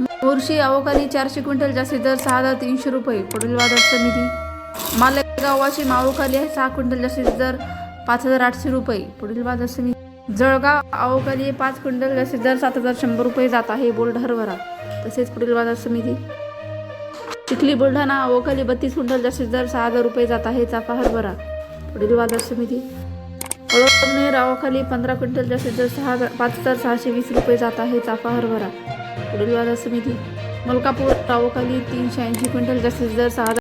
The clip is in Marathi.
मोर्शी अवकाली चारशे क्विंटल जास्तीत दर सहा हजार तीनशे रुपये. पुढील बाजार समिती. मालेगाव वाशिम अवकाली आहे सहा क्विंटल जास्तीत दर पाच हजार आठशे रुपये. पुढील बाजार समिती. जळगाव अवकाली पाच क्विंटल जास्तीत दर सात हजार शंभर रुपये जात आहे बोल्ड हरभरा तसेच पुढील बाजार समिती. चिखली बुलढाणा अवकाली बत्तीस क्विंटल जास्तीत दर सहा हजार रुपये जात आहे चाफा हरभरा पुढील बाजार समिती. अळमनेर अवखाली पंधरा क्विंटल जास्तीत दर सहा हजार पाच हजार सहाशे वीस रुपये जात आहे चाफा हरभरा पुढील बाजार समिती मलकापूर अवखाली तीनशे ऐंशी क्विंटल जास्तीत दर सहा